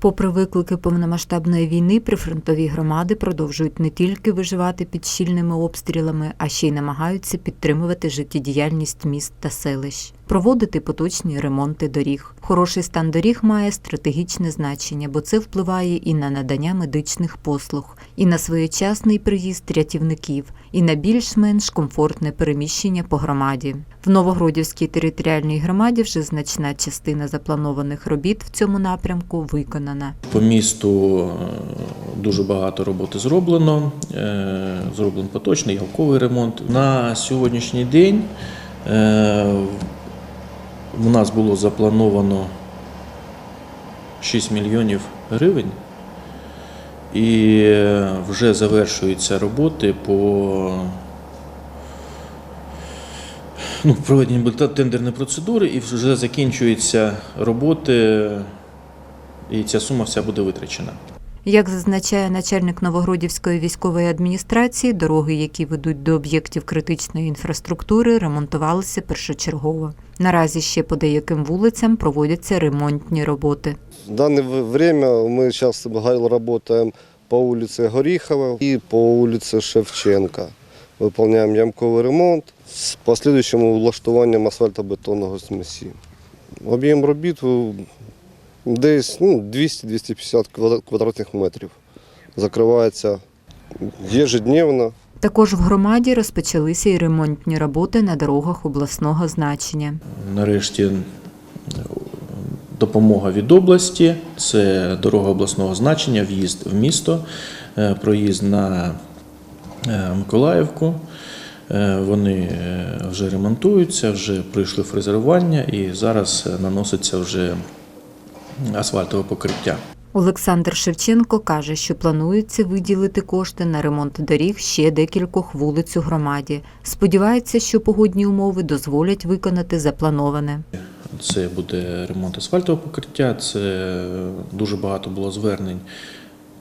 Попри виклики повномасштабної війни, прифронтові громади продовжують не тільки виживати під щільними обстрілами, а ще й намагаються підтримувати життєдіяльність міст та селищ, проводити поточні ремонти доріг. Хороший стан доріг має стратегічне значення, бо це впливає і на надання медичних послуг, і на своєчасний приїзд рятівників, і на більш-менш комфортне переміщення по громаді. В Новогродівській територіальній громаді вже значна частина запланованих робіт в цьому напрямку виконана. По місту е, дуже багато роботи зроблено. Е, Зроблений поточний ялковий ремонт. На сьогоднішній день е, у нас було заплановано 6 мільйонів гривень. І е, вже завершуються роботи по ну, проведенню були тендерні процедури і вже закінчуються роботи, і ця сума вся буде витрачена. Як зазначає начальник Новогродівської військової адміністрації, дороги, які ведуть до об'єктів критичної інфраструктури, ремонтувалися першочергово. Наразі ще по деяким вулицям проводяться ремонтні роботи. В данное в- время мы сейчас работаем по улице Горихова и по улице Шевченка. Выполняем ямковый ремонт з последующим улаштуванням асфальтобетонного смесі. Об'єм робіт е, десь ну, 200-250 квадра- квадратних метрів. Закривається ежедневно. Також в громаді розпочалися і ремонтні роботи на дорогах обласного значення. Нарешті е, допомога від області це дорога обласного значення, в'їзд в місто, е, проїзд на е, Миколаївку. Вони вже ремонтуються, вже пройшли фрезерування і зараз наноситься вже асфальтове покриття. Олександр Шевченко каже, що планується виділити кошти на ремонт доріг ще декількох вулиць у громаді. Сподівається, що погодні умови дозволять виконати заплановане. Це буде ремонт асфальтового покриття. Це дуже багато було звернень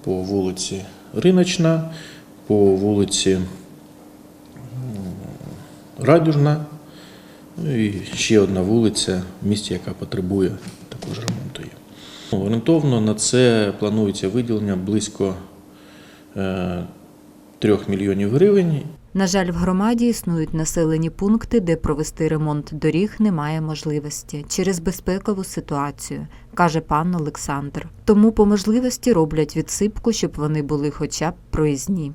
по вулиці Риночна, по вулиці Радужна. Ну і ще одна вулиця в місті, яка потребує також ремонту. Є. Ну, Орієнтовно на це планується виділення близько е, 3 мільйонів гривень. На жаль, в громаді існують населені пункти, де провести ремонт доріг немає можливості через безпекову ситуацію, каже пан Олександр. Тому по можливості роблять відсипку, щоб вони були хоча б проїзні.